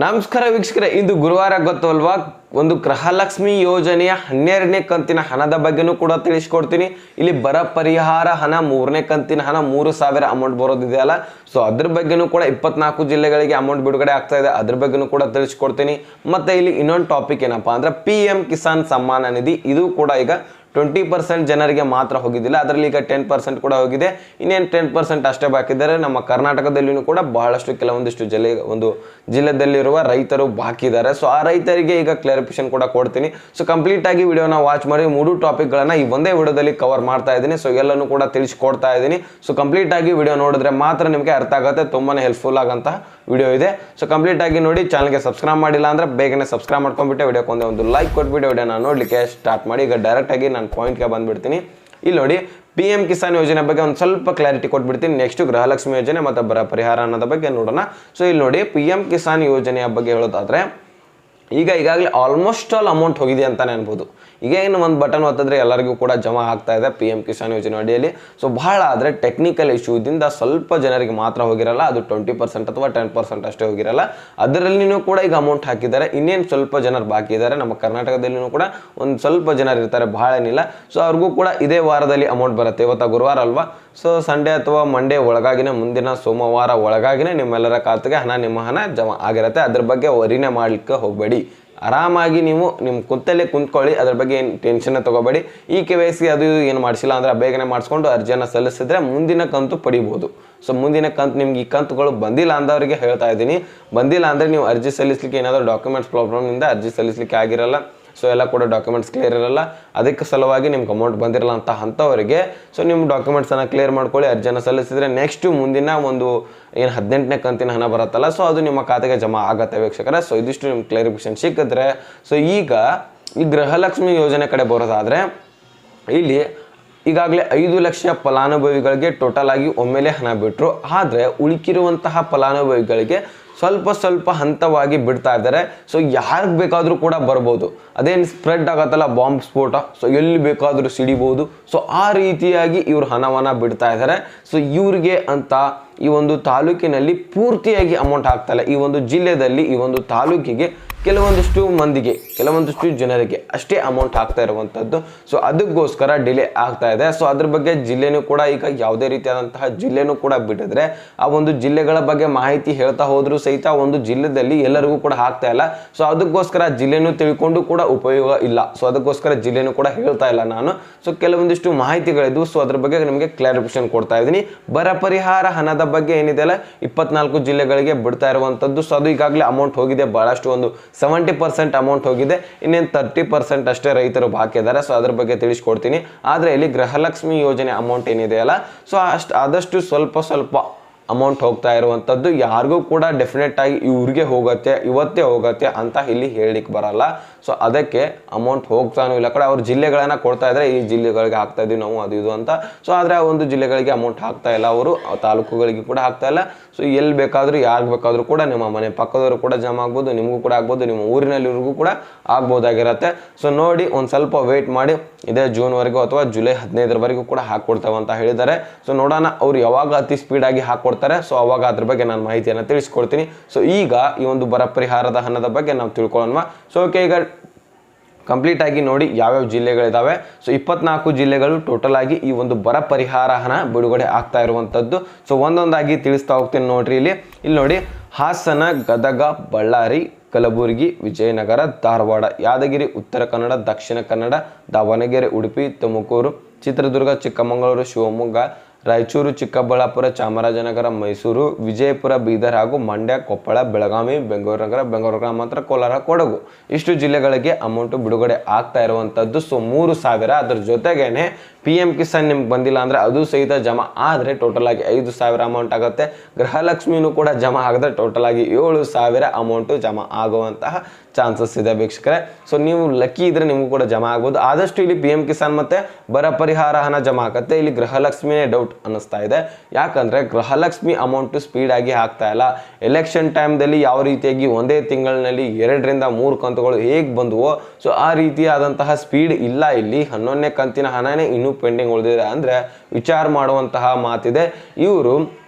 ನಮಸ್ಕಾರ ವೀಕ್ಷಕರೇ, ಇಂದು ಗುರುವಾರ ಗೊತ್ತಲ್ವಾ? ಒಂದು ಗೃಹಲಕ್ಷ್ಮಿ ಯೋಜನೆಯ ಹನ್ನೆರಡನೇ ಕಂತಿನ ಹಣದ ಬಗ್ಗೆನೂ ಕೂಡ ತಿಳಿಸ್ಕೊಡ್ತೀನಿ. ಇಲ್ಲಿ ಬರ ಪರಿಹಾರ ಹಣ, ಮೂರನೇ ಕಂತಿನ ಹಣ, ಮೂರು ಸಾವಿರ ಅಮೌಂಟ್ ಬರೋದಿದೆಯಲ್ಲ ಸೊ ಅದ್ರ ಬಗ್ಗೆನೂ ಕೂಡ ಇಪ್ಪತ್ನಾಲ್ಕು ಜಿಲ್ಲೆಗಳಿಗೆ ಅಮೌಂಟ್ ಬಿಡುಗಡೆ ಆಗ್ತಾ ಇದೆ. ಅದ್ರ ಬಗ್ಗೆನೂ ಕೂಡ ತಿಳಿಸ್ಕೊಡ್ತೀನಿ. ಮತ್ತೆ ಇಲ್ಲಿ ಇನ್ನೊಂದು ಟಾಪಿಕ್ ಏನಪ್ಪಾ ಅಂದ್ರೆ ಪಿ ಕಿಸಾನ್ ಸಮ್ಮಾನ ನಿಧಿ ಇದು ಕೂಡ ಈಗ ಟ್ವೆಂಟಿ ಪರ್ಸೆಂಟ್ ಜನರಿಗೆ ಮಾತ್ರ ಹೋಗಿದ್ದಿಲ್ಲ. ಅದರಲ್ಲಿ ಈಗ ಟೆನ್ ಪರ್ಸೆಂಟ್ ಕೂಡ ಹೋಗಿದೆ. ಇನ್ನೇನು ಟೆನ್ ಪರ್ಸೆಂಟ್ ಅಷ್ಟೇ ಬಾಕಿದ್ದಾರೆ ನಮ್ಮ ಕರ್ನಾಟಕದಲ್ಲಿಯೂ ಕೂಡ ಬಹಳಷ್ಟು ಕೆಲವೊಂದಿಷ್ಟು ಜಿಲ್ಲೆ, ಒಂದು ಜಿಲ್ಲೆದಲ್ಲಿರುವ ರೈತರು ಬಾಕಿ ಇದ್ದಾರೆ. ಸೊ ಆ ರೈತರಿಗೆ ಈಗ ಕ್ಲಾರಿಫಿಕೇಶನ್ ಕೂಡ ಕೊಡ್ತೀನಿ. ಸೊ ಕಂಪ್ಲೀಟ್ ಆಗಿ ವಿಡಿಯೋನ ವಾಚ್ ಮಾಡಿ. ಮೂರು ಟಾಪಿಕ್ಗಳನ್ನು ಈ ಒಂದೇ ವಿಡಿಯೋದಲ್ಲಿ ಕವರ್ ಮಾಡ್ತಾ ಇದ್ದೀನಿ. ಸೊ ಎಲ್ಲನೂ ಕೂಡ ತಿಳಿಸ್ಕೊಡ್ತಾ ಇದ್ದೀನಿ. ಸೊ ಕಂಪ್ಲೀಟ್ ಆಗಿ ವಿಡಿಯೋ ನೋಡಿದ್ರೆ ಮಾತ್ರ ನಿಮಗೆ ಅರ್ಥ ಆಗುತ್ತೆ. ತುಂಬಾ ಹೆಲ್ಪ್ಫುಲ್ ಆಗಂತಹ ವಿಡಿಯೋ ಇದೆ. ಸೊ ಕಂಪ್ಲೀಟ್ ಆಗಿ ನೋಡಿ ಚಾನಲ್ಗೆ ಸಬ್ಸ್ಕ್ರೈಬ್ ಮಾಡಿಲ್ಲ ಅಂದ್ರೆ ಬೇಗನೆ ಸಬ್ಸ್ಕ್ರೈಬ್ ಮಾಡ್ಕೊಂಡ್ಬಿಟ್ಟು ವಿಡಿಯೋಕ್ಕೊಂದೇ ಒಂದು ಲೈಕ್ ಕೊಟ್ಬಿಟ್ಟು ವಿಡಿಯೋನ ನೋಡಲಿಕ್ಕೆ ಸ್ಟಾರ್ಟ್ ಮಾಡಿ. ಈಗ ಡೈರೆಕ್ಟ್ ಆಗಿ ನಾನು ಪಾಯಿಂಟ್ಗೆ ಬಂದ್ಬಿಡ್ತೀನಿ. ಇಲ್ಲಿ ನೋಡಿ ಪಿ ಎಂ ಕಿಸಾನ್ ಯೋಜನೆ ಬಗ್ಗೆ ಒಂದು ಸ್ವಲ್ಪ ಕ್ಲಾರಿಟಿ ಕೊಟ್ಬಿಡ್ತೀನಿ. ನೆಕ್ಸ್ಟ್ ಗೃಹಲಕ್ಷ್ಮಿ ಯೋಜನೆ ಮತ್ತು ಬರ ಪರಿಹಾರ ಅನ್ನೋದ ಬಗ್ಗೆ ನೋಡೋಣ. ಸೊ ಇಲ್ಲಿ ನೋಡಿ ಪಿ ಎಂ ಕಿಸಾನ್ ಯೋಜನೆಯ ಬಗ್ಗೆ ಹೇಳೋದಾದ್ರೆ ಈಗ ಈಗಾಗಲೇ ಆಲ್ಮೋಸ್ಟ್ ಆಲ್ ಅಮೌಂಟ್ ಹೋಗಿದೆ ಅಂತಾನೆ ಅನ್ಬೋದು. ಈಗ ಏನು ಒಂದು ಬಟನ್ ಒತ್ತಿದ್ರೆ ಎಲ್ಲರಿಗೂ ಕೂಡ ಜಮಾ ಆಗ್ತಾ ಇದೆ ಪಿ ಎಂ ಕಿಸಾನ್ ಯೋಜನೆ ಅಡಿಯಲ್ಲಿ. ಸೊ ಬಹಳ ಆದರೆ ಟೆಕ್ನಿಕಲ್ ಇಶ್ಯೂದಿಂದ ಸ್ವಲ್ಪ ಜನರಿಗೆ ಮಾತ್ರ ಹೋಗಿರಲ್ಲ, ಅದು ಟ್ವೆಂಟಿ ಪರ್ಸೆಂಟ್ ಅಥವಾ ಟೆನ್ ಪರ್ಸೆಂಟ್ ಅಷ್ಟೇ ಹೋಗಿರಲ್ಲ. ಅದರಲ್ಲಿನೂ ಕೂಡ ಈಗ ಅಮೌಂಟ್ ಹಾಕಿದ್ದಾರೆ. ಇನ್ನೇನು ಸ್ವಲ್ಪ ಜನರು ಬಾಕಿ ಇದ್ದಾರೆ, ನಮ್ಮ ಕರ್ನಾಟಕದಲ್ಲಿನೂ ಕೂಡ ಒಂದು ಸ್ವಲ್ಪ ಜನರು ಇರ್ತಾರೆ ಬಹಳ ಏನಿಲ್ಲ. ಸೊ ಅವ್ರಿಗೂ ಕೂಡ ಇದೇ ವಾರದಲ್ಲಿ ಅಮೌಂಟ್ ಬರುತ್ತೆ. ಇವತ್ತು ಗುರುವಾರ ಅಲ್ವಾ? ಸೊ ಸಂಡೇ ಅಥವಾ ಮಂಡೇ ಒಳಗಾಗಿನೇ, ಮುಂದಿನ ಸೋಮವಾರ ಒಳಗಾಗಿನೇ ನಿಮ್ಮೆಲ್ಲರ ಖಾತೆಗೆ ಹಣ, ನಿಮ್ಮ ಹಣ ಜಮಾ ಆಗಿರುತ್ತೆ. ಅದ್ರ ಬಗ್ಗೆ ವರಿನೇ ಮಾಡ್ಲಿಕ್ಕೆ ಹೋಗಬೇಡಿ. ಆರಾಮಾಗಿ ನೀವು ನಿಮ್ಮ ಕುತ್ತಲ್ಲೇ ಕುಂತ್ಕೊಳ್ಳಿ. ಅದ್ರ ಬಗ್ಗೆ ಏನು ಟೆನ್ಷನ್ ತಗೋಬೇಡಿ. ಈ ಕೆ ವೈ ಅದು ಏನು ಮಾಡಿಸಿಲ್ಲ ಅಂದರೆ ಬೇಗನೆ ಮಾಡಿಸ್ಕೊಂಡು ಅರ್ಜಿಯನ್ನು ಸಲ್ಲಿಸಿದ್ರೆ ಮುಂದಿನ ಕಂತು ಪಡಿಬೋದು. ಸೊ ಮುಂದಿನ ಕಂತು ನಿಮ್ಗೆ ಈ ಕಂತುಗಳು ಬಂದಿಲ್ಲ ಅಂದವರಿಗೆ ಹೇಳ್ತಾ ಇದ್ದೀನಿ. ಬಂದಿಲ್ಲ ಅಂದರೆ ನೀವು ಅರ್ಜಿ ಸಲ್ಲಿಸಲಿಕ್ಕೆ ಏನಾದರೂ ಡಾಕ್ಯುಮೆಂಟ್ಸ್ ಪ್ರಾಬ್ಲಮ್ನಿಂದ ಅರ್ಜಿ ಸಲ್ಲಿಸಲಿಕ್ಕೆ ಆಗಿರಲ್ಲ. ಸೊ ಎಲ್ಲ ಕೂಡ ಡಾಕ್ಯುಮೆಂಟ್ಸ್ ಕ್ಲಿಯರ್ ಇರಲ್ಲ. ಅದಕ್ಕೆ ಸಲುವಾಗಿ ನಿಮ್ಗೆ ಅಮೌಂಟ್ ಬಂದಿರಲ್ಲ ಅಂತ ಅಂಥವರಿಗೆ ಸೊ ನಿಮ್ಮ ಡಾಕ್ಯುಮೆಂಟ್ಸನ್ನು ಕ್ಲಿಯರ್ ಮಾಡ್ಕೊಳ್ಳಿ, ಅರ್ಜಿಯನ್ನು ಸಲ್ಲಿಸಿದ್ರೆ ನೆಕ್ಸ್ಟ್ ಮುಂದಿನ ಒಂದು ಏನು ಹದಿನೆಂಟನೇ ಕಂತಿನ ಹಣ ಬರುತ್ತಲ್ಲ ಸೊ ಅದು ನಿಮ್ಮ ಖಾತೆಗೆ ಜಮಾ ಆಗತ್ತೆ ವೀಕ್ಷಕರೇ. ಸೊ ಇದಿಷ್ಟು ನಿಮ್ಗೆ ಕ್ಲಾರಿಫಿಕೇಶನ್ ಸಿಕ್ಕಿದ್ರೆ ಸೊ ಈಗ ಈ ಗೃಹಲಕ್ಷ್ಮಿ ಯೋಜನೆ ಕಡೆ ಬರೋದಾದರೆ, ಇಲ್ಲಿ ಈಗಾಗಲೇ ಐದು ಲಕ್ಷ ಫಲಾನುಭವಿಗಳಿಗೆ ಟೋಟಲ್ ಆಗಿ ಒಮ್ಮೆಲೆ ಹಣ ಬಿಟ್ಟರು ಆದರೆ ಉಳುಕಿರುವಂತಹ ಫಲಾನುಭವಿಗಳಿಗೆ ಸ್ವಲ್ಪ ಸ್ವಲ್ಪ ಹಂತವಾಗಿ ಬಿಡ್ತಾ ಇದ್ದಾರೆ. ಸೊ ಯಾರಿಗೆ ಬೇಕಾದರೂ ಕೂಡ ಬರ್ಬೋದು. ಅದೇನು ಸ್ಪ್ರೆಡ್ ಆಗತ್ತಲ್ಲ ಬಾಂಬ್ ಸ್ಫೋಟ ಸೊ ಎಲ್ಲಿ ಬೇಕಾದರೂ ಸಿಡಿಬೋದು. ಸೊ ಆ ರೀತಿಯಾಗಿ ಇವರು ಹಣವನ್ನು ಬಿಡ್ತಾ ಇದ್ದಾರೆ. ಸೊ ಇವ್ರಿಗೆ ಅಂತ ಈ ಒಂದು ತಾಲೂಕಿನಲ್ಲಿ ಪೂರ್ತಿಯಾಗಿ ಅಮೌಂಟ್ ಆಗ್ತಾ ಇಲ್ಲ. ಈ ಒಂದು ಜಿಲ್ಲೆಯಲ್ಲಿ ಈ ಒಂದು ತಾಲೂಕಿಗೆ ಕೆಲವೊಂದಿಷ್ಟು ಮಂದಿಗೆ, ಕೆಲವೊಂದಿಷ್ಟು ಜನರಿಗೆ ಅಷ್ಟೇ ಅಮೌಂಟ್ ಹಾಕ್ತಾ ಇರುವಂಥದ್ದು ಸೊ ಅದಕ್ಕೋಸ್ಕರ ಡಿಲೇ ಆಗ್ತಾ ಇದೆ. ಸೊ ಅದ್ರ ಬಗ್ಗೆ ಜಿಲ್ಲೆನೂ ಕೂಡ ಈಗ ಯಾವುದೇ ರೀತಿಯಾದಂತಹ ಜಿಲ್ಲೆನೂ ಕೂಡ ಬಿಟ್ಟಿದ್ರೆ ಆ ಒಂದು ಜಿಲ್ಲೆಗಳ ಬಗ್ಗೆ ಮಾಹಿತಿ ಹೇಳ್ತಾ ಹೋದರೂ ಸಹಿತ ಒಂದು ಜಿಲ್ಲೆಯಲ್ಲಿ ಎಲ್ಲರಿಗೂ ಕೂಡ ಆಗ್ತಾ ಇಲ್ಲ. ಸೊ ಅದಕ್ಕೋಸ್ಕರ ಜಿಲ್ಲೆನೂ ತಿಳ್ಕೊಂಡು ಕೂಡ ಉಪಯೋಗ ಇಲ್ಲ. ಸೊ ಅದಕ್ಕೋಸ್ಕರ ಜಿಲ್ಲೆನೂ ಕೂಡ ಹೇಳ್ತಾ ಇಲ್ಲ ನಾನು. ಸೊ ಕೆಲವೊಂದಿಷ್ಟು ಮಾಹಿತಿಗಳಿದ್ದು ಸೊ ಅದ್ರ ಬಗ್ಗೆ ನಿಮಗೆ ಕ್ಲಾರಿಫಿಕೇಶನ್ ಕೊಡ್ತಾ ಇದ್ದೀನಿ. ಬರ ಪರಿಹಾರ ಹಣದ ಬಗ್ಗೆ ಏನಿದೆಯಲ್ಲ ಇಪ್ಪತ್ನಾಲ್ಕು ಜಿಲ್ಲೆಗಳಿಗೆ ಬಿಡ್ತಾ ಇರುವಂಥದ್ದು ಸೊ ಅದು ಈಗಾಗಲೇ ಅಮೌಂಟ್ ಹೋಗಿದೆ. ಬಹಳಷ್ಟು ಒಂದು ಸೆವೆಂಟಿ ಪರ್ಸೆಂಟ್ ಅಮೌಂಟ್ ಹೋಗಿದೆ. ಇನ್ನೇನು ತರ್ಟಿ ಪರ್ಸೆಂಟ್ ಅಷ್ಟೇ ರೈತರು ಬಾಕಿ ಇದ್ದಾರೆ. ಸೊ ಅದ್ರ ಬಗ್ಗೆ ತಿಳಿಸ್ಕೊಡ್ತೀನಿ. ಆದರೆ ಇಲ್ಲಿ ಗೃಹಲಕ್ಷ್ಮಿ ಯೋಜನೆ ಅಮೌಂಟ್ ಏನಿದೆಯಲ್ಲ ಸೊ ಅಷ್ಟು ಆದಷ್ಟು ಸ್ವಲ್ಪ ಸ್ವಲ್ಪ ಅಮೌಂಟ್ ಹೋಗ್ತಾ ಇರುವಂಥದ್ದು ಯಾರಿಗೂ ಕೂಡ ಡೆಫಿನೆಟ್ ಆಗಿ ಇವ್ರಿಗೆ ಹೋಗುತ್ತೆ, ಇವತ್ತೇ ಹೋಗುತ್ತೆ ಅಂತ ಇಲ್ಲಿ ಹೇಳಲಿಕ್ಕೆ ಬರಲ್ಲ. ಸೊ ಅದಕ್ಕೆ ಅಮೌಂಟ್ ಹೋಗ್ತಾನೂ ಇಲ್ಲ ಕಡೆ ಅವ್ರು ಜಿಲ್ಲೆಗಳನ್ನು ಕೊಡ್ತಾ ಇದ್ರೆ ಈ ಜಿಲ್ಲೆಗಳಿಗೆ ಹಾಕ್ತಾ ಇದೀವಿ ನಾವು, ಅದು ಇದು ಅಂತ. ಸೊ ಆದರೆ ಆ ಒಂದು ಜಿಲ್ಲೆಗಳಿಗೆ ಅಮೌಂಟ್ ಹಾಕ್ತಾ ಇಲ್ಲ ಅವರು ತಾಲೂಕುಗಳಿಗೆ ಕೂಡ ಹಾಕ್ತಾ ಇಲ್ಲ. ಸೊ ಎಲ್ಲಿ ಬೇಕಾದರೂ, ಯಾರಿಗೆ ಬೇಕಾದರೂ ಕೂಡ ನಿಮ್ಮ ಮನೆ ಪಕ್ಕದವರು ಕೂಡ ಜಮಾ ಆಗ್ಬೋದು, ನಿಮಗೂ ಕೂಡ ಆಗ್ಬೋದು, ನಿಮ್ಮ ಊರಿನಲ್ಲಿವ್ರಿಗೂ ಕೂಡ ಆಗ್ಬೋದಾಗಿರತ್ತೆ. ಸೊ ನೋಡಿ, ಒಂದು ಸ್ವಲ್ಪ ವೆಯ್ಟ್ ಮಾಡಿ, ಇದೇ ಜೂನ್ವರೆಗೂ ಅಥವಾ ಜುಲೈ ಹದಿನೈದರವರೆಗೂ ಕೂಡ ಹಾಕ್ಕೊಡ್ತೇವೆ ಅಂತ ಹೇಳಿದ್ದಾರೆ. ಸೊ ನೋಡೋಣ, ಅವ್ರು ಯಾವಾಗ ಅತಿ ಸ್ಪೀಡಾಗಿ ಹಾಕ್ಕೊಡ್ತಾರೆ ಸೊ ಅವಾಗ ಅದ್ರ ಬಗ್ಗೆ ನಾನು ಮಾಹಿತಿಯನ್ನು ತಿಳಿಸ್ಕೊಡ್ತೀನಿ. ಸೊ ಈಗ ಈ ಒಂದು ಬರ ಪರಿಹಾರದ ಹಣದ ಬಗ್ಗೆ ನಾವು ತಿಳ್ಕೊಳ್ಳೋಣ ಸೊ ಓಕೆ ಈಗ ಕಂಪ್ಲೀಟ್ ಆಗಿ ನೋಡಿ ಯಾವ್ಯಾವ ಜಿಲ್ಲೆಗಳಿದ್ದಾವೆ ಸೊ ಇಪ್ಪತ್ನಾಲ್ಕು ಜಿಲ್ಲೆಗಳು ಟೋಟಲ್ ಆಗಿ ಈ ಒಂದು ಬರ ಪರಿಹಾರ ಹಣ ಬಿಡುಗಡೆ ಆಗ್ತಾ ಇರುವಂಥದ್ದು ಸೊ ಒಂದೊಂದಾಗಿ ತಿಳಿಸ್ತಾ ಹೋಗ್ತೀನಿ ನೋಡ್ರಿ ಇಲ್ಲಿ. ಇಲ್ಲಿ ನೋಡಿ, ಹಾಸನ, ಗದಗ, ಬಳ್ಳಾರಿ, ಕಲಬುರಗಿ, ವಿಜಯನಗರ, ಧಾರವಾಡ, ಯಾದಗಿರಿ, ಉತ್ತರ ಕನ್ನಡ, ದಕ್ಷಿಣ ಕನ್ನಡ, ದಾವಣಗೆರೆ, ಉಡುಪಿ, ತುಮಕೂರು, ಚಿತ್ರದುರ್ಗ, ಚಿಕ್ಕಮಗಳೂರು, ಶಿವಮೊಗ್ಗ ರಾಯಚೂರು, ಚಿಕ್ಕಬಳ್ಳಾಪುರ, ಚಾಮರಾಜನಗರ, ಮೈಸೂರು, ವಿಜಯಪುರ, ಬೀದರ್ ಹಾಗೂ ಮಂಡ್ಯ, ಕೊಪ್ಪಳ, ಬೆಳಗಾವಿ, ಬೆಂಗಳೂರು ನಗರ, ಬೆಂಗಳೂರು ಗ್ರಾಮಾಂತರ ಕೋಲಾರ, ಕೊಡಗು. ಇಷ್ಟು ಜಿಲ್ಲೆಗಳಿಗೆ ಅಮೌಂಟ್ ಬಿಡುಗಡೆ ಆಗ್ತಾ ಇರುವಂಥದ್ದು ಸೊ ಮೂರು ಸಾವಿರ. ಅದರ ಜೊತೆಗೇನೆ ಪಿ ಎಂ ಕಿಸಾನ್ ನಿಮ್ಗೆ ಬಂದಿಲ್ಲ ಅಂದರೆ ಅದು ಸಹಿತ ಜಮಾ ಆದರೆ ಟೋಟಲ್ ಆಗಿ ಐದು ಸಾವಿರ ಅಮೌಂಟ್ ಆಗುತ್ತೆ. ಗೃಹಲಕ್ಷ್ಮಿನೂ ಕೂಡ ಜಮಾ ಆಗದೆ ಟೋಟಲ್ ಆಗಿ ಏಳು ಸಾವಿರ ಅಮೌಂಟು ಜಮಾ ಆಗುವಂತಹ ಚಾನ್ಸಸ್ ಇದೆ ವೀಕ್ಷಕರೇ. ಸೊ ನೀವು ಲಕ್ಕಿ ಇದ್ರೆ ನಿಮಗೂ ಕೂಡ ಜಮಾ ಆಗ್ಬೋದು. ಆದಷ್ಟು ಇಲ್ಲಿ ಪಿ ಎಂ ಕಿಸಾನ್ ಮತ್ತೆ ಬರ ಪರಿಹಾರ ಹಣ ಜಮಾ ಆಗುತ್ತೆ. ಇಲ್ಲಿ ಗೃಹಲಕ್ಷ್ಮಿನೇ ಡೌಟ್ ಅನ್ನಿಸ್ತಾ ಇದೆ. ಯಾಕಂದರೆ ಗೃಹಲಕ್ಷ್ಮಿ ಅಮೌಂಟ್ ಸ್ಪೀಡ್ ಆಗಿ ಹಾಕ್ತಾ ಇಲ್ಲ. ಎಲೆಕ್ಷನ್ ಟೈಮ್ದಲ್ಲಿ ಯಾವ ರೀತಿಯಾಗಿ ಒಂದೇ ತಿಂಗಳಿನಲ್ಲಿ ಎರಡರಿಂದ ಮೂರು ಕಂತುಗಳು ಹೇಗೆ ಬಂದವೋ ಸೊ ಆ ರೀತಿಯಾದಂತಹ ಸ್ಪೀಡ್ ಇಲ್ಲ ಇಲ್ಲಿ. ಹನ್ನೊಂದನೇ ಕಂತಿನ ಹಣನೇ ಇನ್ನೂ ಪೆಂಡಿಂಗ್ ಉಳಿದಿದೆ. ಅಂದ್ರೆ ವಿಚಾರ ಮಾಡುವಂತಹ ಮಾತಿದೆ. ಇವರು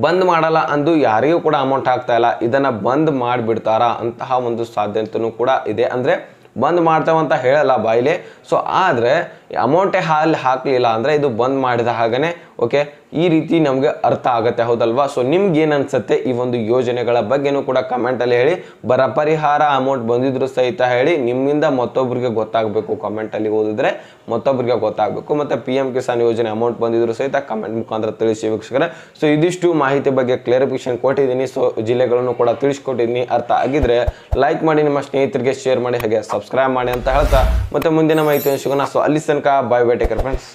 ಬಂದ್ ಮಾಡಲ್ಲ ಅಂದು ಯಾರಿಗೂ ಕೂಡ ಅಮೌಂಟ್ ಹಾಕ್ತಾ ಇಲ್ಲ. ಇದನ್ನ ಬಂದ್ ಮಾಡಿಬಿಡ್ತಾರಾ ಅಂತಹ ಒಂದು ಸಾಧ್ಯತೆಯೂ ಕೂಡ ಇದೆ. ಅಂದ್ರೆ ಬಂದ್ ಮಾಡ್ತೇವಂತ ಹೇಳಲ್ಲ ಬಾಯಿಲೆ. ಸೊ ಆದರೆ ಅಮೌಂಟೇ ಹಾಲು ಹಾಕಲಿಲ್ಲ ಅಂದರೆ ಇದು ಬಂದ್ ಮಾಡಿದ ಹಾಗೇ ಓಕೆ ಈ ರೀತಿ ನಮಗೆ ಅರ್ಥ ಆಗುತ್ತೆ, ಹೌದಲ್ವಾ? ಸೊ ನಿಮ್ಗೆ ಏನು ಅನ್ಸುತ್ತೆ ಈ ಒಂದು ಯೋಜನೆಗಳ ಬಗ್ಗೆನೂ ಕೂಡ ಕಮೆಂಟಲ್ಲಿ ಹೇಳಿ. ಬರ ಪರಿಹಾರ ಅಮೌಂಟ್ ಬಂದಿದ್ರು ಸಹಿತ ಹೇಳಿ, ನಿಮ್ಮಿಂದ ಮತ್ತೊಬ್ಬರಿಗೆ ಗೊತ್ತಾಗಬೇಕು ಕಮೆಂಟಲ್ಲಿ ಓದಿದ್ರೆ ಮತ್ತೊಬ್ಬರಿಗೆ ಗೊತ್ತಾಗಬೇಕು. ಮತ್ತು ಪಿ ಎಂ ಕಿಸಾನ್ ಯೋಜನೆ ಅಮೌಂಟ್ ಬಂದಿದ್ರು ಸಹಿತ ಕಮೆಂಟ್ ಮುಖಾಂತರ ತಿಳಿಸಿ ವೀಕ್ಷಕರೇ. ಸೊ ಇದಿಷ್ಟು ಮಾಹಿತಿ ಬಗ್ಗೆ ಕ್ಲಾರಿಫಿಕೇಶನ್ ಕೊಟ್ಟಿದ್ದೀನಿ. ಸೊ ಜಿಲ್ಲೆಗಳನ್ನು ಕೂಡ ತಿಳಿಸ್ಕೊಟ್ಟಿದ್ದೀನಿ. ಅರ್ಥ ಆಗಿದ್ರೆ ಲೈಕ್ ಮಾಡಿ, ನಿಮ್ಮ ಸ್ನೇಹಿತರಿಗೆ ಶೇರ್ ಮಾಡಿ, ಹಾಗೆ ಸಬ್ಸ್ಕ್ರೈಬ್ ಮಾಡಿ ಅಂತ ಹೇಳ್ತಾ, ಮತ್ತೆ ಮುಂದಿನ ಮಾಹಿತಿ ಸಿಗೋಣ. ಸೊ ಅಲ್ಲಿ ತನಕ का बाय बाय टेकर फ्रेंड्स